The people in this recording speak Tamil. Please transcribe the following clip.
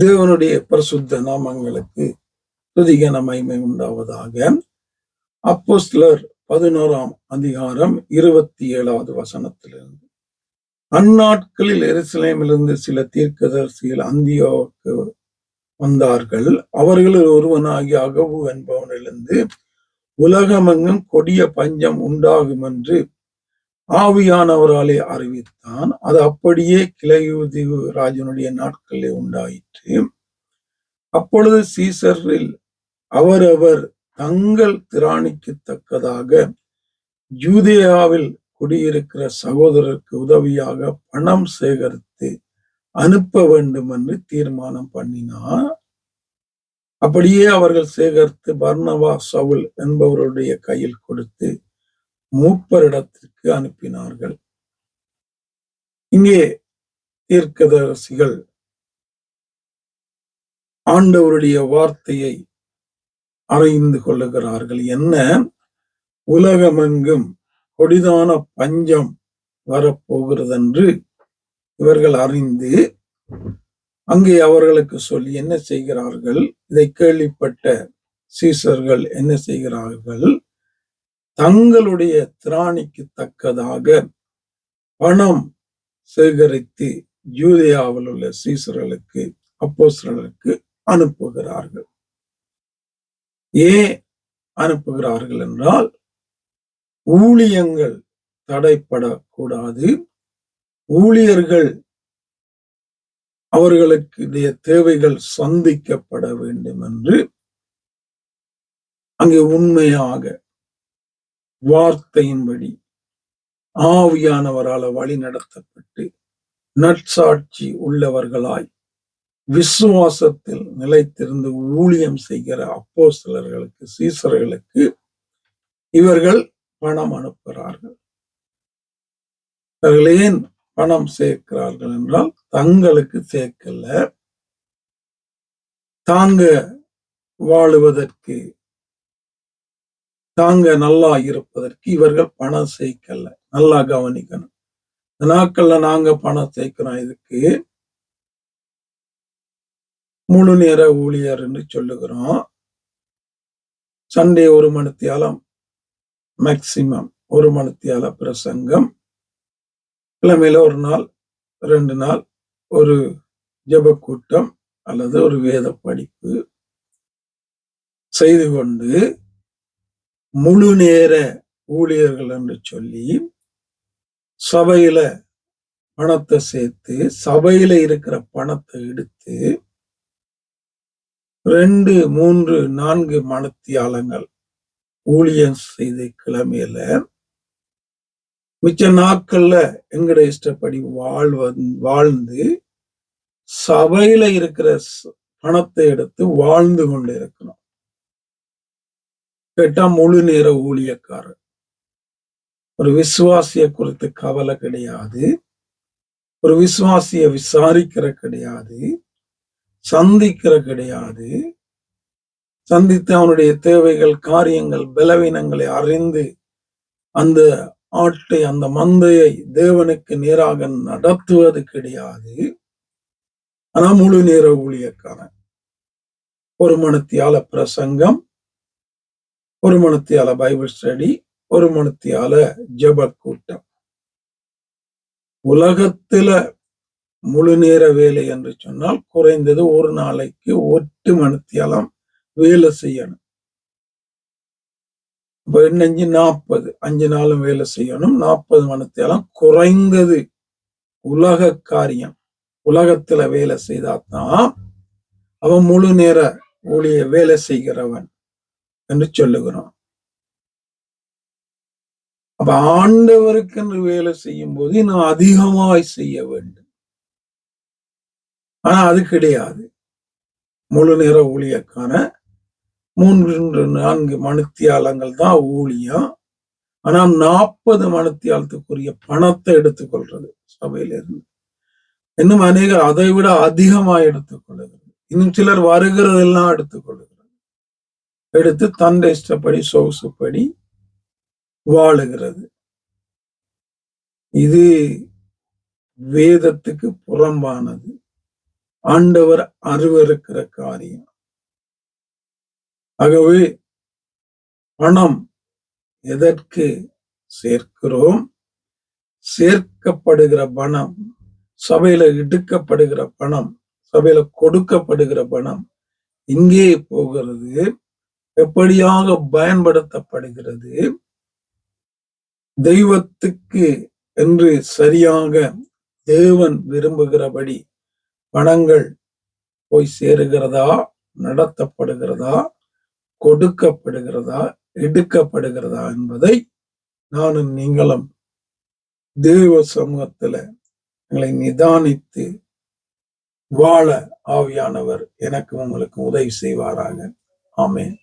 தேவனுடைய பரிசுத்த நாமங்களுக்கு துதிகன மகிமை உண்டாவதாக. அப்போஸ்லர் பதினோராம் அதிகாரம் இருபத்தி ஏழாவது வசனத்திலிருந்து. அந்நாட்களில் எருசலேமிலிருந்து சில தீர்க்கதரிசிகள் அந்தியோவுக்கு வந்தார்கள். அவர்களில் ஒருவனாகிய அகவு என்பவனிலிருந்து உலகமெங்கும் கொடிய பஞ்சம் உண்டாகும் என்று ஆவியானவராலே அறிவித்தான். அது அப்படியே கிளையுதி ராஜனுடைய நாட்களிலே உண்டாயிற்று. அப்பொழுது சீசரில் அவரவர் தங்கள் திராணிக்கு தக்கதாக யூதேயாவில் குடியிருக்கிற சகோதரருக்கு உதவியாக பணம் சேகரித்து அனுப்ப வேண்டும் என்று தீர்மானம் பண்ணினார். அப்படியே அவர்கள் சேகரித்து பர்ணவா சவுல் என்பவருடைய கையில் கொடுத்து மூப்பரிடத்திற்கு அனுப்பினார்கள். இங்கே தீர்க்கதரசிகள் ஆண்டவருடைய வார்த்தையை அறிந்து கொள்ளுகிறார்கள். என்ன? உலகமெங்கும் கொடிதான பஞ்சம் வரப்போகிறது என்று இவர்கள் அறிந்து அங்கே அவர்களுக்கு சொல்லி என்ன செய்கிறார்கள்? இதை கேள்விப்பட்ட சீசர்கள் என்ன செய்கிறார்கள்? தங்களுடைய திராணிக்கு தக்கதாக பணம் சேகரித்து யூதியாவில் உள்ள சீசர்களுக்கு அப்போசர்களுக்கு அனுப்புகிறார்கள். ஏன் அனுப்புகிறார்கள் என்றால் ஊழியங்கள் தடைப்படக்கூடாது. ஊழியர்கள் அவர்களுக்கு தேவைகள் சந்திக்கப்பட வேண்டும் என்று அங்கே உண்மையாக வார்த்தையின்படி ஆவியானவரால் வழி நடத்தப்பட்டு நற்சாட்சி உள்ளவர்களாய் விசுவாசத்தில் நிலைத்திருந்து ஊழியம் செய்கிற அப்போ சிலர்களுக்கு சீசர்களுக்கு இவர்கள் பணம் அனுப்புகிறார்கள். இவர்கள் ஏன் பணம் சேர்க்கிறார்கள் என்றால் தங்களுக்கு சேர்க்கல. தாங்க வாழுவதற்கு தாங்க நல்லா இருப்பதற்கு இவர்கள் பணம் சேர்க்கல. நல்லா கவனிக்கணும். இந்த நாட்கள்ல நாங்க பணம் சேர்க்கிறோம். இதுக்கு முழு நேர ஊழியர் என்று சொல்லுகிறோம். சண்டே ஒரு மணித்தியாலம் மேக்சிமம் ஒரு மணித்தியால பிரசங்கம். கிழமையில ஒரு நாள் ரெண்டு நாள் ஒரு ஜப கூட்டம் அல்லது ஒரு வேத படிப்பு செய்து கொண்டு முழு நேர ஊழியர்கள் என்று சொல்லி சபையில பணத்தை சேர்த்து சபையில இருக்கிற பணத்தை எடுத்து ரெண்டு மூன்று நான்கு மனத்தியாலங்கள் ஊழியம் செய்த கிழமையில மிச்ச நாட்கள்ல எங்கட இஷ்டப்படி வாழ்வ வாழ்ந்து சபையில இருக்கிற பணத்தை எடுத்து வாழ்ந்து கொண்டு இருக்கணும் கேட்டா முழு நேர ஊழியக்காரர். ஒரு விசுவாசிய குறித்து கவலை கிடையாது. ஒரு விசுவாசிய விசாரிக்கிற கிடையாது. சந்திக்கிற கிடையாது. சந்தித்து அவனுடைய தேவைகள் காரியங்கள் பலவீனங்களை அறிந்து அந்த ஆட்டை அந்த மந்தையை தேவனுக்கு நேராக நடத்துவது கிடையாது. ஆனா முழு நேர ஊழியக்காரன். ஒரு மனத்தியால பிரசங்கம் ஒரு மணத்தியால பைபிள் ஸ்டடி ஒரு மணத்தியால ஜப கூட்டம். உலகத்துல முழு நேர வேலை என்று சொன்னால் குறைந்தது ஒரு நாளைக்கு ஒட்டு மணத்தியாலம் வேலை செய்யணும். பதினஞ்சு நாற்பது அஞ்சு நாளும் வேலை செய்யணும் நாற்பது மணத்தியாலம் குறைந்தது உலக காரியம். உலகத்துல வேலை செய்தாதான் அவன் முழு நேர ஊழிய வேலை செய்கிறவன். என்று சொல்லுகிறோம். அப்ப ஆண்டவருக்கு என்று வேலை செய்யும் போது நான் அதிகமாய் செய்ய வேண்டும். ஆனா அது கிடையாது. முழு நேர ஊழியக்கான மூன்று நான்கு மணித்தியாலங்கள் தான் ஊழியம். ஆனா நாற்பது மணித்தியாலத்துக்குரிய பணத்தை எடுத்துக்கொள்றது சபையிலிருந்து. இன்னும் அநேகர் அதை விட அதிகமாக எடுத்துக்கொள்ளுகிறது இன்னும் சிலர் வருகிறதெல்லாம் எடுத்துக்கொள்ளுகிறது எடுத்து தந்தை இஷ்டப்படி சொகுசுப்படி வாழுகிறது. இது வேதத்துக்கு புறம்பானது. ஆண்டவர் அருவருக்கிற காரியம். ஆகவே பணம் எதற்கு சேர்க்கிறோம்? சேர்க்கப்படுகிற பணம் சபையில எடுக்கப்படுகிற பணம் சபையில கொடுக்கப்படுகிற பணம் இங்கே போகிறது. எப்படியாக பயன்படுத்தப்படுகிறது? தெய்வத்துக்கு என்று சரியாக தேவன் விரும்புகிறபடி பணங்கள் போய் சேருகிறதா? நடத்தப்படுகிறதா? கொடுக்கப்படுகிறதா? எடுக்கப்படுகிறதா என்பதை நானும் நீங்களும் தெய்வ சமூகத்துல எங்களை நிதானித்து வாழ ஆவியானவர் எனக்கு உங்களுக்கு உதவி செய்வாராக. ஆமேன்.